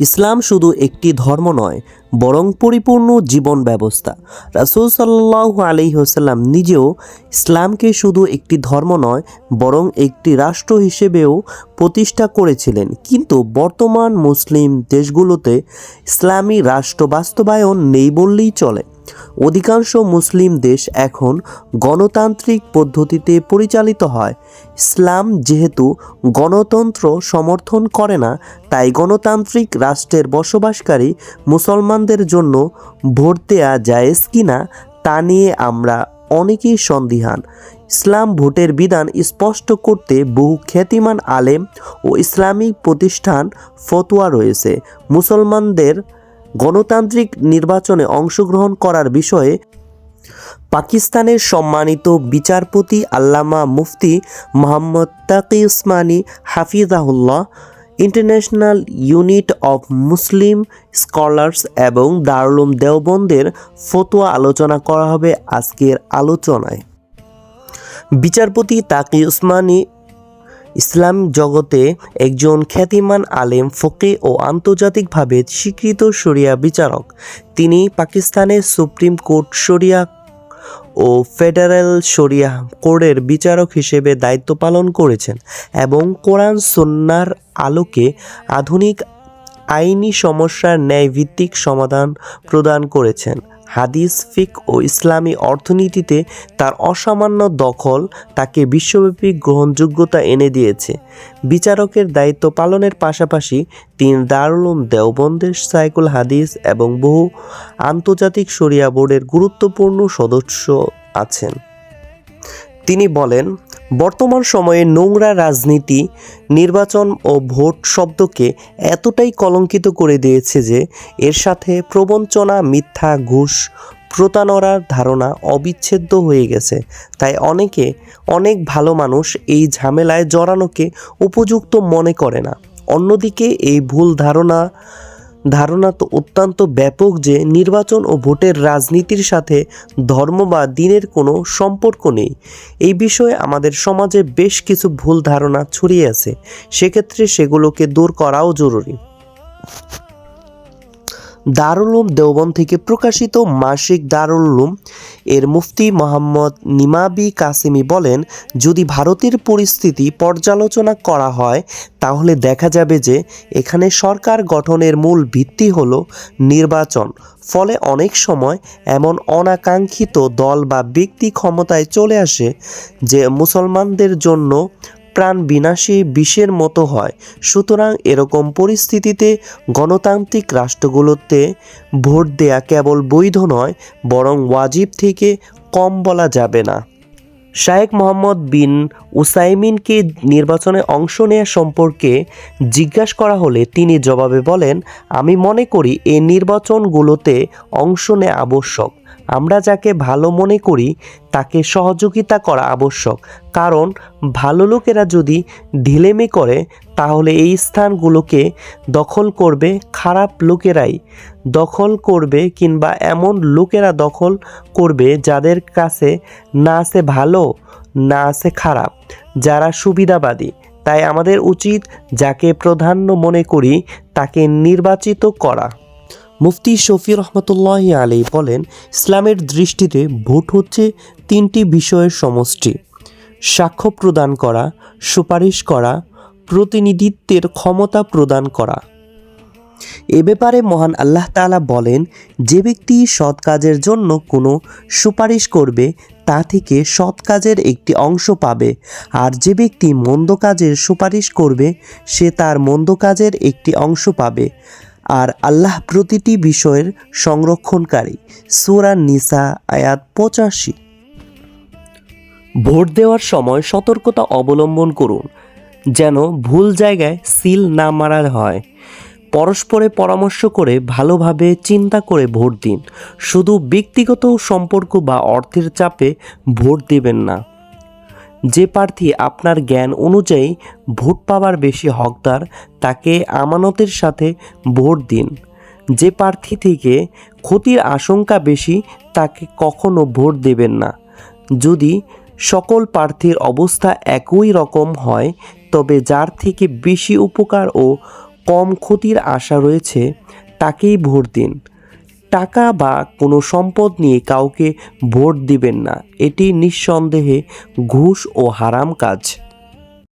ইসলাম শুধু একটি ধর্ম নয়, বরং পরিপূর্ণ জীবন ব্যবস্থা। রাসুল সাল্লাহ আলহিহসাল্লাম নিজেও ইসলামকে শুধু একটি ধর্ম নয়, বরং একটি রাষ্ট্র হিসেবেও প্রতিষ্ঠা করেছিলেন। কিন্তু বর্তমান মুসলিম দেশগুলোতে ইসলামী রাষ্ট্র বাস্তবায়ন নেই বললেই চলে। অধিকাংশ মুসলিম দেশ এখন গণতান্ত্রিক পদ্ধতিতে পরিচালিত হয়। ইসলাম যেহেতু গণতন্ত্র সমর্থন করে না, তাই গণতান্ত্রিক রাষ্ট্রের বসবাসকারী মুসলমানদের জন্য ভোট দেওয়া জায়েজ কিনা তা নিয়ে আমরা অনেকেই সন্দিহান। ইসলাম ভোটের বিধান স্পষ্ট করতে বহু খ্যাতিমান আলেম ও ইসলামিক প্রতিষ্ঠান ফতোয়া রয়েছে। মুসলমানদের গণতান্ত্রিক নির্বাচনে অংশগ্রহণ করার বিষয়ে পাকিস্তানের সম্মানিত বিচারপতি আল্লামা মুফতি Mohammad Taqi Usmani হাফিজাহুল্লাহ, international unit of Muslim scholars এবং দারুলুম দেওবন্দের ফতোয়া আলোচনা করা হবে আজকের আলোচনায়। বিচারপতি তাকি উসমানী ইসলাম জগতে একজন খ্যাতিমান আলেম ফকি ও আন্তর্জাতিকভাবে স্বীকৃত শরিয়া বিচারক। তিনি পাকিস্তানের সুপ্রিম কোর্ট শরিয়া ও ফেডারেল শরিয়া কোর্টের বিচারক হিসেবে দায়িত্ব পালন করেছেন এবং কোরআন সন্ন্যার আলোকে আধুনিক আইনি সমস্যার ন্যায়ভিত্তিক সমাধান প্রদান করেছেন। হাদিস, ফিক ও ইসলামী অর্থনীতিতে তার অসামান্য দখল তাকে বিশ্বব্যাপী গ্রহণযোগ্যতা এনে দিয়েছে। বিচারকের দায়িত্ব পালনের পাশাপাশি তিনি দারুল দেওবন্দের সাইকুল হাদিস এবং বহু আন্তর্জাতিক শরিয়া বোর্ডের গুরুত্বপূর্ণ সদস্য আছেন। তিনি বলেন বর্তমান সময়ে নোংরা রাজনীতি, নির্বাচন ও ভোট শব্দকে এতটাই কলঙ্কিত করে দিয়েছে যে এর সাথে প্রবঞ্চনা, মিথ্যা, ঘুষ, প্রতারণার ধারণা অবিচ্ছেদ্য হয়ে গেছে। তাই অনেকে, অনেক ভালো মানুষ এই ঝামেলায় জড়ানোকে উপযুক্ত মনে করে না। অন্যদিকে এই ভুল ধারণা ধারণা তো অত্যন্ত ব্যাপক যে নির্বাচন ও ভোটের রাজনীতির সাথে ধর্ম বা দিনের কোনো সম্পর্ক নেই। এই বিষয়ে আমাদের সমাজে বেশ কিছু ভুল ধারণা ছড়িয়ে আছে। সেক্ষেত্রে সেগুলোকে দূর করাও জরুরি। দারুল উলুম দেওবন থেকে প্রকাশিত মাসিক দারুলুম এর মুফতি মোহাম্মদ নিমাবি কাসিমি বলেন, যদি ভারতের পরিস্থিতি পর্যালোচনা করা হয়, তাহলে দেখা যাবে যে এখানে সরকার গঠনের মূল ভিত্তি হল নির্বাচন। ফলে অনেক সময় এমন অনাকাঙ্ক্ষিত দল বা ব্যক্তি ক্ষমতায় চলে আসে যে মুসলমানদের জন্য প্রাণ বিনাশী বিষের মতো হয়। সুতরাং এরকম পরিস্থিতিতে গণতান্ত্রিক রাষ্ট্রগুলোতে ভোট দেয়া কেবল বৈধ নয়, বরং ওয়াজিব থেকে কম বলা যাবে না। শায়েক মোহাম্মদ বিন উসাইমিনকে নির্বাচনে অংশ নেওয়া সম্পর্কে জিজ্ঞাসা করা হলে তিনি জবাবে বলেন, আমি মনে করি এই নির্বাচনগুলোতে অংশ নেওয়া আবশ্যক। আমরা যাকে ভালো মনে করি, তাকে সহযোগিতা করা আবশ্যক। কারণ, ভালো লোকেরা যদি ঢিলেমি করে, তাহলে এই স্থানগুলোকে দখল করবে খারাপ লোকেরাই। দখল করবে কিংবা এমন লোকেরা দখল করবে যাদের কাছে না আছে ভালো, না আছে খারাপ, যারা সুবিধাবাদী। তাই আমাদের উচিত যাকে প্রাধান্য মনে করি, তাকে নির্বাচিত করা। মুফতি শফি রহমতুল্লাহ আলী বলেন, ইসলামের দৃষ্টিতে ভোট হচ্ছে তিনটি বিষয়ের সমষ্টি। সাক্ষ্য প্রদান করা, সুপারিশ করা, প্রতিনিধিত্বের ক্ষমতা প্রদান করা। এ ব্যাপারে মহান আল্লাহ তালা বলেন, যে ব্যক্তি সৎ কাজের জন্য কোনো সুপারিশ করবে, তা থেকে সৎ কাজের একটি অংশ পাবে। আর যে ব্যক্তি মন্দ কাজের সুপারিশ করবে, সে তার মন্দ কাজের একটি অংশ পাবে। আর আল্লাহ প্রতিটি বিষয়ের সংরক্ষণকারী। সুরা নিসা, আয়াত পঁচাশি। ভোট দেওয়ার সময় সতর্কতা অবলম্বন করুন, যেন ভুল জায়গায় সিল না মারা হয়। পরস্পরে পরামর্শ করে ভালোভাবে চিন্তা করে ভোট দিন। শুধু ব্যক্তিগত সম্পর্ক বা অর্থের চাপে ভোট দেবেন না। যে প্রার্থী আপনার জ্ঞান অনুযায়ী ভোট পাওয়ার বেশি হকদার, তাকে আমানতের সাথে ভোট দিন। যে প্রার্থী থেকে ক্ষতির আশঙ্কা বেশি, তাকে কখনো ভোট দেবেন না। যদি সকল প্রার্থীর অবস্থা একই রকম হয়, তবে যার থেকে বেশি উপকার ও কম ক্ষতির আশা রয়েছে, তাকেই ভোট দিন। টাকা বা কোনো সম্পদ নিয়ে কাউকে ভোট দিবেন না। এটি নিঃসন্দেহে ঘুষ ও হারাম কাজ।